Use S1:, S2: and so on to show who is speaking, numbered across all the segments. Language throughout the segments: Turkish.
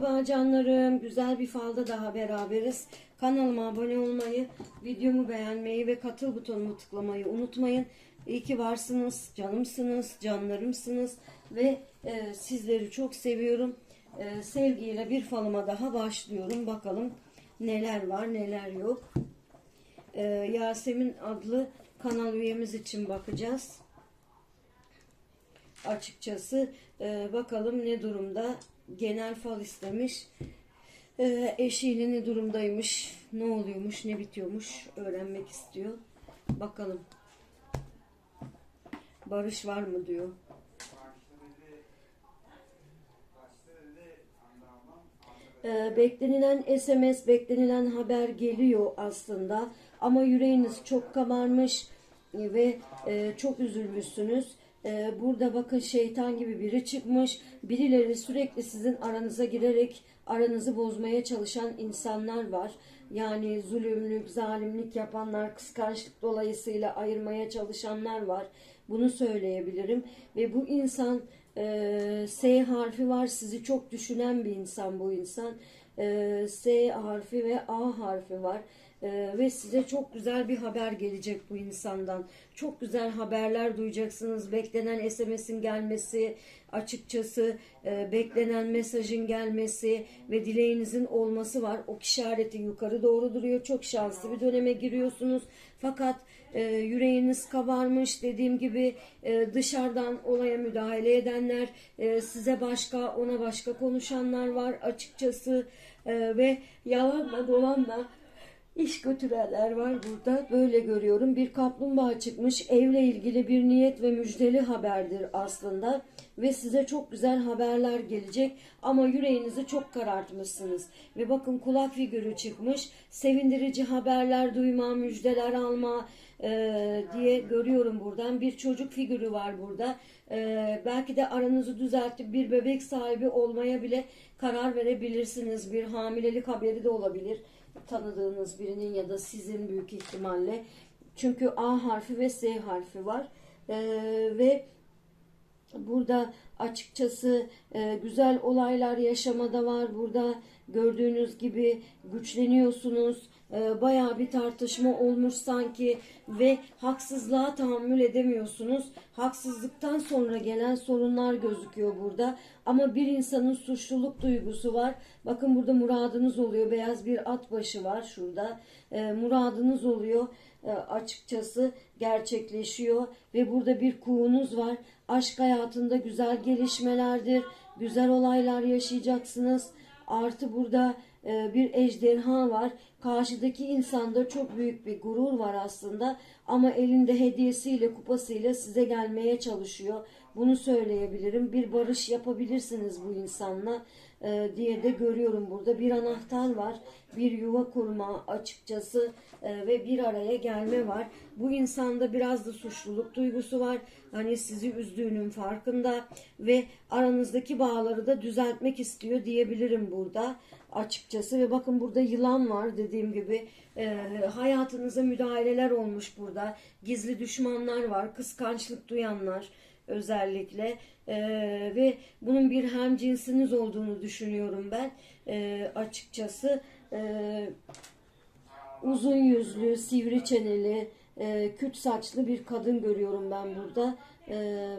S1: Merhaba canlarım. Güzel bir falda daha beraberiz. Kanalıma abone olmayı, videomu beğenmeyi ve katıl butonumu tıklamayı unutmayın. İyi ki varsınız, canımsınız, canlarımsınız ve e, sizleri çok seviyorum. E, sevgiyle bir falıma daha başlıyorum. Bakalım neler var, neler yok. E, Yasemin adlı kanal üyemiz için bakacağız açıkçası. Ee, bakalım ne durumda. Genel fal istemiş. Ee, eşiyle ne durumdaymış, ne oluyormuş, ne bitiyormuş öğrenmek istiyor. Bakalım. Barış var mı diyor. Ee, beklenilen SMS, beklenilen haber geliyor aslında. Ama yüreğiniz çok kabarmış ve e, çok üzülmüşsünüz. E, burada bakın şeytan gibi biri çıkmış. Birileri sürekli sizin aranıza girerek aranızı bozmaya çalışan insanlar var. Yani zulümlük, zalimlik yapanlar, kıskançlık dolayısıyla ayırmaya çalışanlar var. Bunu söyleyebilirim. Ve bu insan e, S harfi var. Sizi çok düşünen bir insan bu insan. E, S harfi ve A harfi var. Ee, ve size çok güzel bir haber gelecek bu insandan. Çok güzel haberler duyacaksınız. Beklenen SMS'in gelmesi, açıkçası e, beklenen mesajın gelmesi ve dileğinizin olması var. Ok işareti yukarı doğru duruyor. Çok şanslı bir döneme giriyorsunuz. Fakat e, yüreğiniz kabarmış dediğim gibi e, dışarıdan olaya müdahale edenler, e, size başka ona başka konuşanlar var açıkçası e, ve yalanla dolanla İş götürenler var burada. Böyle görüyorum. Bir kaplumbağa çıkmış. Evle ilgili bir niyet ve müjdeli haberdir aslında. Ve size çok güzel haberler gelecek. Ama yüreğinizi çok karartmışsınız. Ve bakın kulak figürü çıkmış. Sevindirici haberler duyma, müjdeler alma e, diye görüyorum buradan. Bir çocuk figürü var burada. E, belki de aranızı düzeltip bir bebek sahibi olmaya bile karar verebilirsiniz. Bir hamilelik haberi de olabilir tanıdığınız birinin ya da sizin büyük ihtimalle. Çünkü A harfi ve S harfi var. Ee, ve burada açıkçası e, güzel olaylar yaşamada var. Burada gördüğünüz gibi güçleniyorsunuz. E, bayağı bir tartışma olmuş sanki ve haksızlığa tahammül edemiyorsunuz. Haksızlıktan sonra gelen sorunlar gözüküyor burada. Ama bir insanın suçluluk duygusu var. Bakın burada muradınız oluyor. Beyaz bir at başı var şurada. E, muradınız oluyor. E, açıkçası gerçekleşiyor ve burada bir kuğunuz var. Aşk hayatında güzel gelişmelerdir. Güzel olaylar yaşayacaksınız. Artı burada bir ejderha var. Karşıdaki insanda çok büyük bir gurur var aslında ama elinde hediyesiyle kupasıyla size gelmeye çalışıyor. Bunu söyleyebilirim. Bir barış yapabilirsiniz bu insanla e, diye de görüyorum burada. Bir anahtar var. Bir yuva kurma açıkçası e, ve bir araya gelme var. Bu insanda biraz da suçluluk duygusu var. Hani sizi üzdüğünün farkında ve aranızdaki bağları da düzeltmek istiyor diyebilirim burada açıkçası ve bakın burada yılan var dediğim gibi e, hayatınıza müdahaleler olmuş burada gizli düşmanlar var kıskançlık duyanlar özellikle. E, ve bunun bir hem cinsiniz olduğunu düşünüyorum ben. E, açıkçası e, uzun yüzlü sivri çeneli e, küt saçlı bir kadın görüyorum ben burada. E,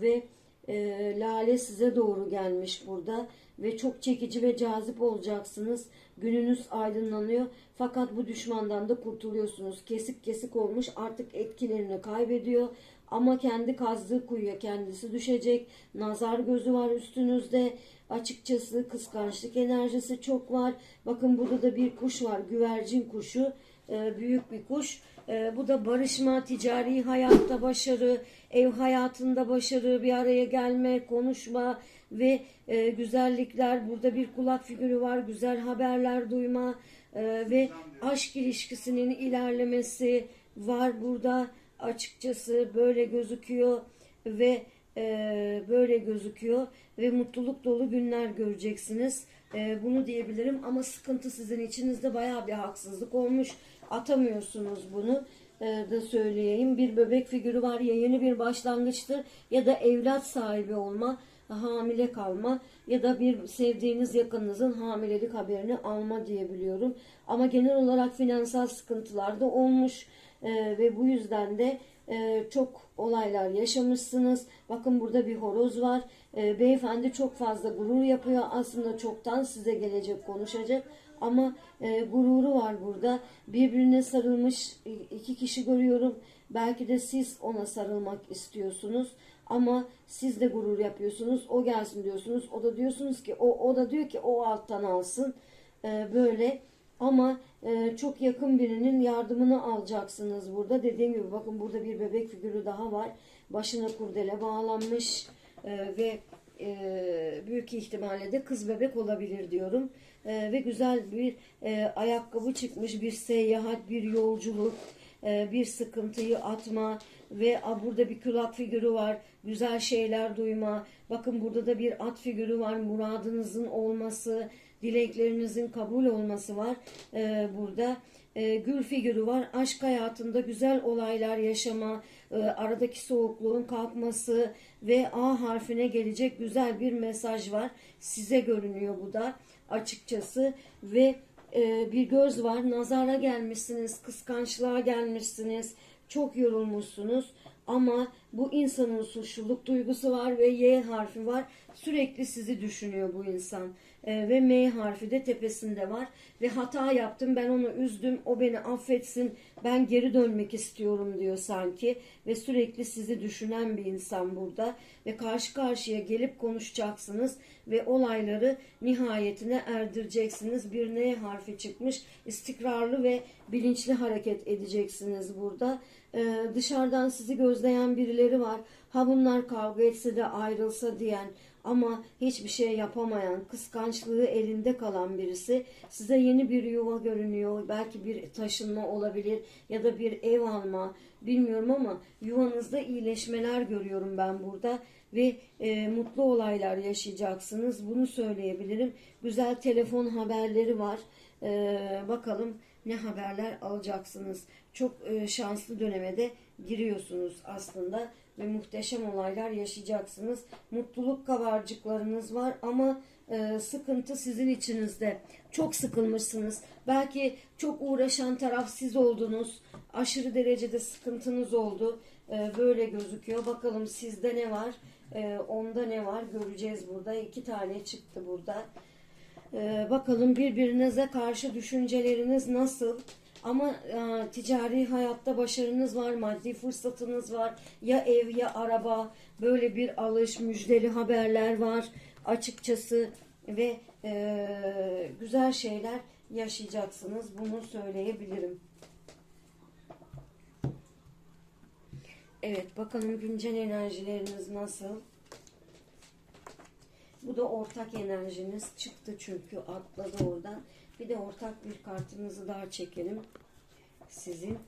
S1: ve e, Lale size doğru gelmiş burada. Ve çok çekici ve cazip olacaksınız. Gününüz aydınlanıyor. Fakat bu düşmandan da kurtuluyorsunuz. Kesik kesik olmuş. Artık etkilerini kaybediyor ama kendi kazdığı kuyuya kendisi düşecek. Nazar gözü var üstünüzde. Açıkçası kıskançlık enerjisi çok var. Bakın burada da bir kuş var. Güvercin kuşu. Ee, büyük bir kuş. Ee, bu da barışma, ticari hayatta başarı, ev hayatında başarı, bir araya gelme, konuşma ve e, güzellikler. Burada bir kulak figürü var. Güzel haberler duyma e, ve aşk ilişkisinin ilerlemesi var burada açıkçası böyle gözüküyor ve e, böyle gözüküyor ve mutluluk dolu günler göreceksiniz. E, bunu diyebilirim ama sıkıntı sizin içinizde baya bir haksızlık olmuş. Atamıyorsunuz bunu e, da söyleyeyim. Bir bebek figürü var ya yeni bir başlangıçtır ya da evlat sahibi olma hamile kalma ya da bir sevdiğiniz yakınınızın hamilelik haberini alma diyebiliyorum. Ama genel olarak finansal sıkıntılar da olmuş e, ve bu yüzden de e, çok olaylar yaşamışsınız. Bakın burada bir horoz var. E, beyefendi çok fazla gurur yapıyor. Aslında çoktan size gelecek konuşacak. Ama e, gururu var burada. Birbirine sarılmış iki kişi görüyorum. Belki de siz ona sarılmak istiyorsunuz. Ama siz de gurur yapıyorsunuz. O gelsin diyorsunuz. O da diyorsunuz ki o, o da diyor ki o alttan alsın. E, böyle ama e, çok yakın birinin yardımını alacaksınız burada. Dediğim gibi bakın burada bir bebek figürü daha var. Başına kurdele bağlanmış e, ve e, büyük ihtimalle de kız bebek olabilir diyorum. E, ve güzel bir e, ayakkabı çıkmış, bir seyahat, bir yolculuk, e, bir sıkıntıyı atma ve a, burada bir kulak figürü var. Güzel şeyler duyma. Bakın burada da bir at figürü var. Muradınızın olması, dileklerinizin kabul olması var e, burada. E, gül figürü var. Aşk hayatında güzel olaylar yaşama, e, aradaki soğukluğun kalkması ve A harfine gelecek güzel bir mesaj var. Size görünüyor bu da açıkçası ve e, bir göz var. Nazara gelmişsiniz, kıskançlığa gelmişsiniz, çok yorulmuşsunuz. Ama bu insanın suçluluk duygusu var ve Y harfi var. Sürekli sizi düşünüyor bu insan. Ee, ve M harfi de tepesinde var. Ve hata yaptım ben onu üzdüm o beni affetsin ben geri dönmek istiyorum diyor sanki. Ve sürekli sizi düşünen bir insan burada. Ve karşı karşıya gelip konuşacaksınız. Ve olayları nihayetine erdireceksiniz. Bir N harfi çıkmış. İstikrarlı ve bilinçli hareket edeceksiniz burada. Ee, dışarıdan sizi gözleyen birileri var. Ha bunlar kavga etse de ayrılsa diyen ama hiçbir şey yapamayan, kıskançlığı elinde kalan birisi size yeni bir yuva görünüyor. Belki bir taşınma olabilir ya da bir ev alma bilmiyorum ama yuvanızda iyileşmeler görüyorum ben burada ve e, mutlu olaylar yaşayacaksınız. Bunu söyleyebilirim. Güzel telefon haberleri var. E, bakalım ne haberler alacaksınız. Çok e, şanslı döneme de giriyorsunuz aslında ve muhteşem olaylar yaşayacaksınız. Mutluluk kabarcıklarınız var ama e, sıkıntı sizin içinizde. Çok sıkılmışsınız. Belki çok uğraşan taraf siz oldunuz. Aşırı derecede sıkıntınız oldu. E, böyle gözüküyor. Bakalım sizde ne var? E, onda ne var? Göreceğiz burada. İki tane çıktı burada. E, bakalım birbirinize karşı düşünceleriniz nasıl? Ama e, ticari hayatta başarınız var, maddi fırsatınız var. Ya ev ya araba böyle bir alış, müjdeli haberler var açıkçası ve e, güzel şeyler yaşayacaksınız. Bunu söyleyebilirim. Evet bakalım güncel enerjileriniz nasıl? Bu da ortak enerjiniz çıktı çünkü atladı oradan. Bir de ortak bir kartınızı daha çekelim. Sizin.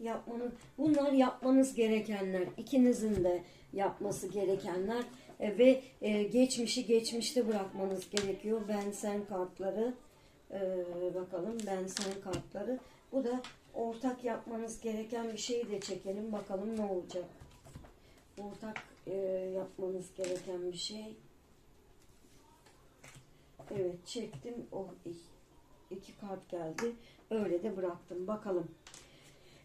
S1: Yapmanın, bunlar yapmanız gerekenler. İkinizin de yapması gerekenler. E, ve e, geçmişi geçmişte bırakmanız gerekiyor. Ben sen kartları. E, bakalım ben sen kartları. Bu da ortak yapmanız gereken bir şeyi de çekelim. Bakalım ne olacak. Ortak e, yapmanız gereken bir şey. Evet çektim. Oh iki kart geldi. Öyle de bıraktım. Bakalım.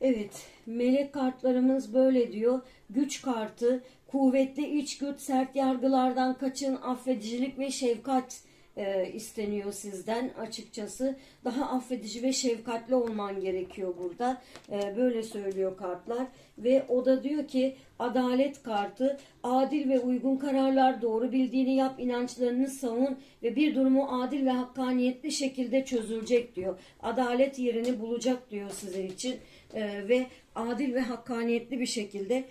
S1: Evet melek kartlarımız böyle diyor. Güç kartı, kuvvetli içgüdü, sert yargılardan kaçın, affedicilik ve şefkat e, isteniyor sizden açıkçası. Daha affedici ve şefkatli olman gerekiyor burada. E, böyle söylüyor kartlar. Ve o da diyor ki adalet kartı adil ve uygun kararlar doğru bildiğini yap inançlarını savun ve bir durumu adil ve hakkaniyetli şekilde çözülecek diyor. Adalet yerini bulacak diyor sizin için e, ve adil ve hakkaniyetli bir şekilde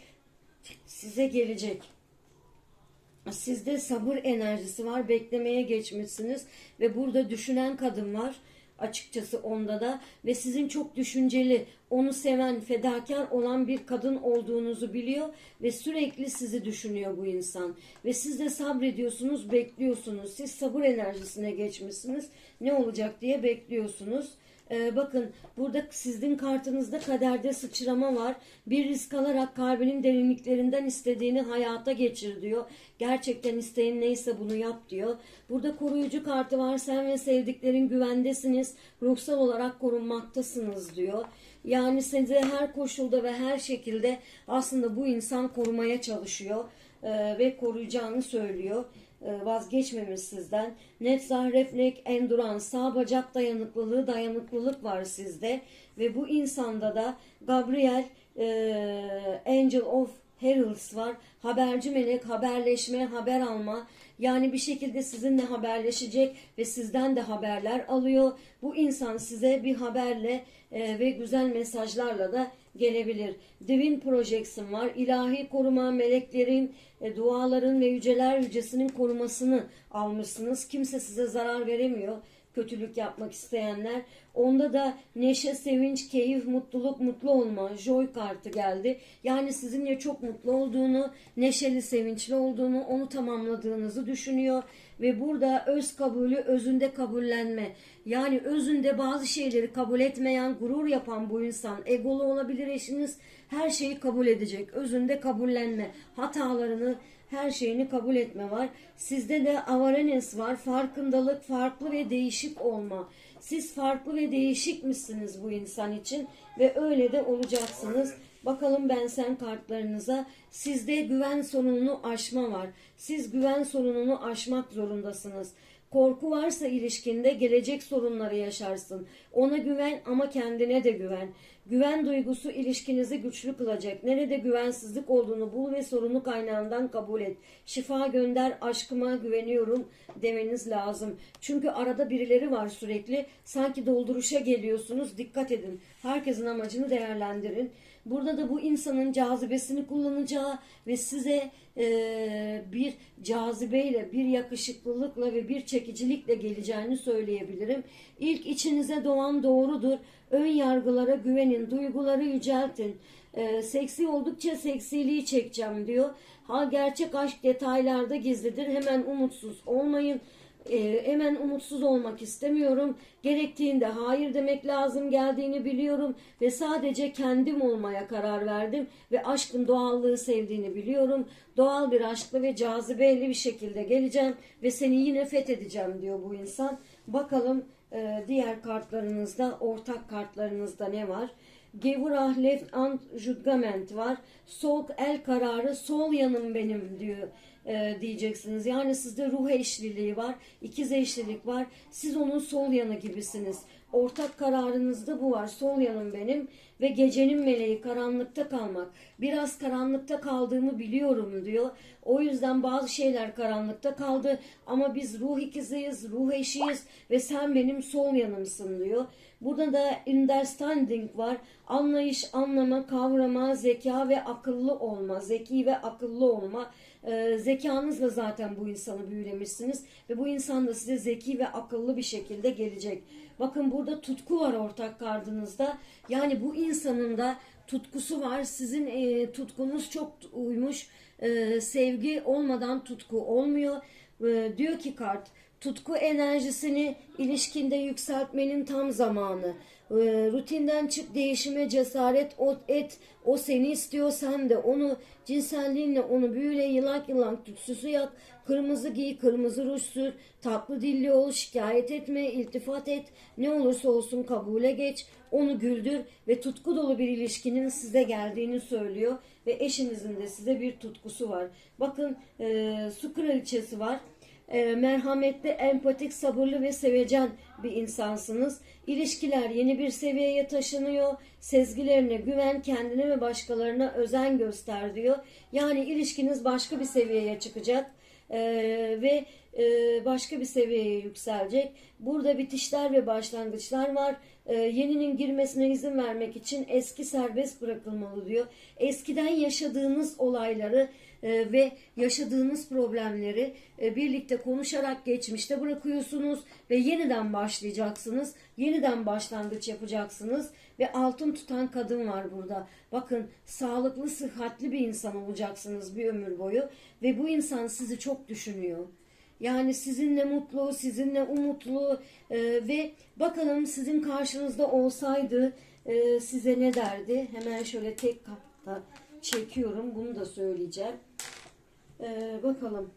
S1: size gelecek. Sizde sabır enerjisi var. Beklemeye geçmişsiniz. Ve burada düşünen kadın var. Açıkçası onda da. Ve sizin çok düşünceli, onu seven, fedakar olan bir kadın olduğunuzu biliyor. Ve sürekli sizi düşünüyor bu insan. Ve siz de sabrediyorsunuz, bekliyorsunuz. Siz sabır enerjisine geçmişsiniz. Ne olacak diye bekliyorsunuz. Ee, bakın burada sizin kartınızda kaderde sıçrama var. Bir risk alarak kalbinin derinliklerinden istediğini hayata geçir diyor. Gerçekten isteğin neyse bunu yap diyor. Burada koruyucu kartı var. Sen ve sevdiklerin güvendesiniz. Ruhsal olarak korunmaktasınız diyor. Yani sizi her koşulda ve her şekilde aslında bu insan korumaya çalışıyor e, ve koruyacağını söylüyor. E, vazgeçmemiş sizden. Net zahreflek, endurans, sağ bacak dayanıklılığı, dayanıklılık var sizde. Ve bu insanda da Gabriel, e, Angel of Heralds var. Haberci melek, haberleşme, haber alma. Yani bir şekilde sizinle haberleşecek ve sizden de haberler alıyor. Bu insan size bir haberle ve güzel mesajlarla da gelebilir. Divine Projection var. İlahi koruma, meleklerin, e, duaların ve yüceler yücesinin korumasını almışsınız. Kimse size zarar veremiyor kötülük yapmak isteyenler. Onda da neşe, sevinç, keyif, mutluluk, mutlu olma, joy kartı geldi. Yani sizinle çok mutlu olduğunu, neşeli, sevinçli olduğunu, onu tamamladığınızı düşünüyor. Ve burada öz kabulü, özünde kabullenme. Yani özünde bazı şeyleri kabul etmeyen, gurur yapan bu insan, egolu olabilir eşiniz, her şeyi kabul edecek. Özünde kabullenme, hatalarını, her şeyini kabul etme var. Sizde de awareness var. Farkındalık, farklı ve değişik olma. Siz farklı ve değişik misiniz bu insan için ve öyle de olacaksınız. Bakalım ben sen kartlarınıza. Sizde güven sorununu aşma var. Siz güven sorununu aşmak zorundasınız. Korku varsa ilişkinde gelecek sorunları yaşarsın. Ona güven ama kendine de güven. Güven duygusu ilişkinizi güçlü kılacak. Nerede güvensizlik olduğunu bul ve sorunu kaynağından kabul et. Şifa gönder, aşkıma güveniyorum demeniz lazım. Çünkü arada birileri var sürekli. Sanki dolduruşa geliyorsunuz. Dikkat edin. Herkesin amacını değerlendirin. Burada da bu insanın cazibesini kullanacağı ve size e, bir cazibeyle, bir yakışıklılıkla ve bir çekicilikle geleceğini söyleyebilirim. İlk içinize doğan doğrudur. Ön yargılara güvenin, duyguları yüceltin. E, seksi oldukça seksiliği çekeceğim diyor. Ha gerçek aşk detaylarda gizlidir. Hemen umutsuz olmayın. E, hemen umutsuz olmak istemiyorum. Gerektiğinde hayır demek lazım geldiğini biliyorum ve sadece kendim olmaya karar verdim ve aşkın doğallığı sevdiğini biliyorum. Doğal bir aşkla ve cazibeyle bir şekilde geleceğim ve seni yine fethedeceğim diyor bu insan. Bakalım e, diğer kartlarınızda, ortak kartlarınızda ne var? Gevurah left and judgment var. Sol el kararı, sol yanım benim diyor e, diyeceksiniz. Yani sizde ruh eşliliği var, ikiz eşlilik var. Siz onun sol yanı gibisiniz. Ortak kararınızda bu var. Sol yanım benim ve gecenin meleği karanlıkta kalmak. Biraz karanlıkta kaldığımı biliyorum diyor. O yüzden bazı şeyler karanlıkta kaldı ama biz ruh ikiziyiz, ruh eşiyiz ve sen benim sol yanımsın diyor. Burada da understanding var. Anlayış, anlama, kavrama, zeka ve akıllı olma. Zeki ve akıllı olma. Ee, zekanızla zaten bu insanı büyülemişsiniz. Ve bu insan da size zeki ve akıllı bir şekilde gelecek. Bakın burada tutku var ortak kardınızda. Yani bu insanın da tutkusu var. Sizin e, tutkunuz çok uymuş. E, sevgi olmadan tutku olmuyor. E, diyor ki kart tutku enerjisini ilişkinde yükseltmenin tam zamanı. E, rutinden çık değişime cesaret o, et. O seni istiyor sen de onu cinselliğinle onu büyüle yılak yılak tütsüsü yak. Kırmızı giy, kırmızı ruj sür, tatlı dilli ol, şikayet etme, iltifat et. Ne olursa olsun kabule geç, onu güldür ve tutku dolu bir ilişkinin size geldiğini söylüyor. Ve eşinizin de size bir tutkusu var. Bakın e, su kraliçesi var e, merhametli, empatik, sabırlı ve sevecen bir insansınız. İlişkiler yeni bir seviyeye taşınıyor. Sezgilerine güven, kendine ve başkalarına özen göster diyor. Yani ilişkiniz başka bir seviyeye çıkacak. e, ve e, başka bir seviyeye yükselecek. Burada bitişler ve başlangıçlar var. E, yeninin girmesine izin vermek için eski serbest bırakılmalı diyor. Eskiden yaşadığınız olayları e, ve yaşadığınız problemleri e, birlikte konuşarak geçmişte bırakıyorsunuz ve yeniden başlayacaksınız. Yeniden başlangıç yapacaksınız ve altın tutan kadın var burada. Bakın sağlıklı, sıhhatli bir insan olacaksınız bir ömür boyu ve bu insan sizi çok düşünüyor. Yani sizinle mutlu, sizinle umutlu e, ve bakalım sizin karşınızda olsaydı e, size ne derdi? Hemen şöyle tek katta çekiyorum. Bunu da söyleyeceğim. E, bakalım.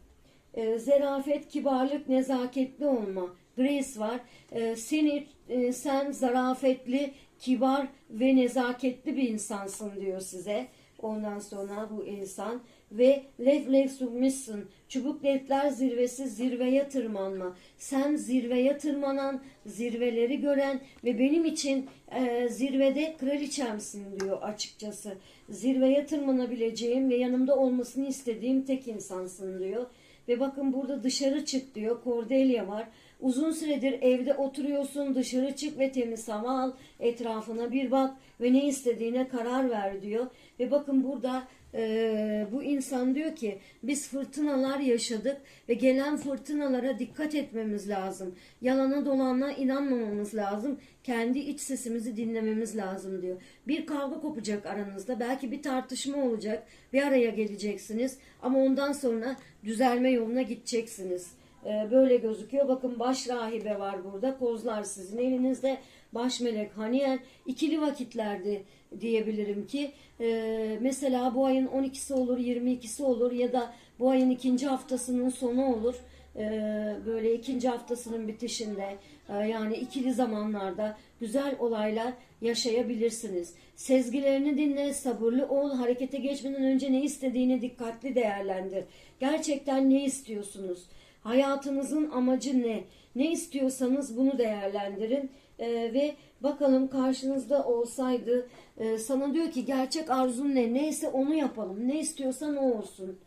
S1: E, zerafet, kibarlık, nezaketli olma. Grace var. E, seni, e, sen zarafetli, kibar ve nezaketli bir insansın diyor size. Ondan sonra bu insan ve lev lev submission çubuk levler zirvesi zirveye tırmanma. Sen zirveye tırmanan, zirveleri gören ve benim için e, zirvede kraliçemsin diyor açıkçası. Zirveye tırmanabileceğim ve yanımda olmasını istediğim tek insansın diyor. Ve bakın burada dışarı çık diyor. Cordelia var. Uzun süredir evde oturuyorsun. Dışarı çık ve temiz hava al. Etrafına bir bak ve ne istediğine karar ver diyor. Ve bakın burada e, bu insan diyor ki biz fırtınalar yaşadık ve gelen fırtınalara dikkat etmemiz lazım. Yalana dolanla inanmamamız lazım. Kendi iç sesimizi dinlememiz lazım diyor. Bir kavga kopacak aranızda. Belki bir tartışma olacak. Bir araya geleceksiniz. Ama ondan sonra düzelme yoluna gideceksiniz. Ee, böyle gözüküyor. Bakın baş rahibe var burada. Kozlar sizin elinizde. Baş melek Haniel. ikili vakitlerde diyebilirim ki e, mesela bu ayın 12'si olur 22'si olur ya da bu ayın ikinci haftasının sonu olur. Ee, böyle ikinci haftasının bitişinde e, yani ikili zamanlarda güzel olaylar yaşayabilirsiniz. Sezgilerini dinle, sabırlı ol, harekete geçmeden önce ne istediğini dikkatli değerlendir. Gerçekten ne istiyorsunuz? Hayatınızın amacı ne? Ne istiyorsanız bunu değerlendirin Ee, ve bakalım karşınızda olsaydı e, sana diyor ki gerçek arzun ne? Neyse onu yapalım. Ne istiyorsan o olsun.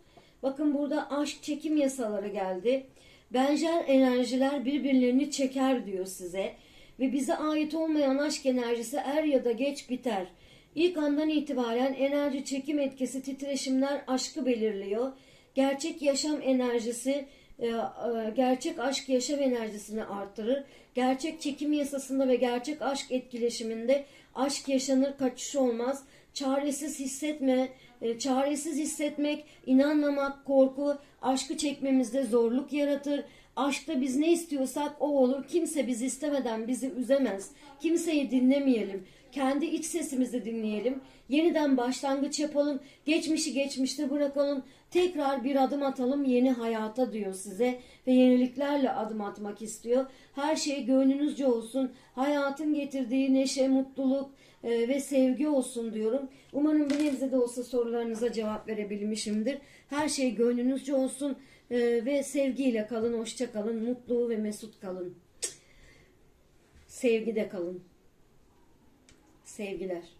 S1: Bakın burada aşk çekim yasaları geldi. Benzer enerjiler birbirlerini çeker diyor size. Ve bize ait olmayan aşk enerjisi er ya da geç biter. İlk andan itibaren enerji çekim etkisi titreşimler aşkı belirliyor. Gerçek yaşam enerjisi e, e, gerçek aşk yaşam enerjisini arttırır. Gerçek çekim yasasında ve gerçek aşk etkileşiminde aşk yaşanır, kaçış olmaz. Çaresiz hissetme, e, çaresiz hissetmek, inanmamak, korku, aşkı çekmemizde zorluk yaratır. Aşkta biz ne istiyorsak o olur. Kimse bizi istemeden bizi üzemez. Kimseyi dinlemeyelim. Kendi iç sesimizi dinleyelim. Yeniden başlangıç yapalım. Geçmişi geçmişte bırakalım. Tekrar bir adım atalım yeni hayata diyor size ve yeniliklerle adım atmak istiyor. Her şey gönlünüzce olsun. Hayatın getirdiği neşe, mutluluk e, ve sevgi olsun diyorum. Umarım bir nebze de olsa sorularınıza cevap verebilmişimdir. Her şey gönlünüzce olsun e, ve sevgiyle kalın, hoşça kalın, mutlu ve mesut kalın. Sevgide kalın. Sevgiler.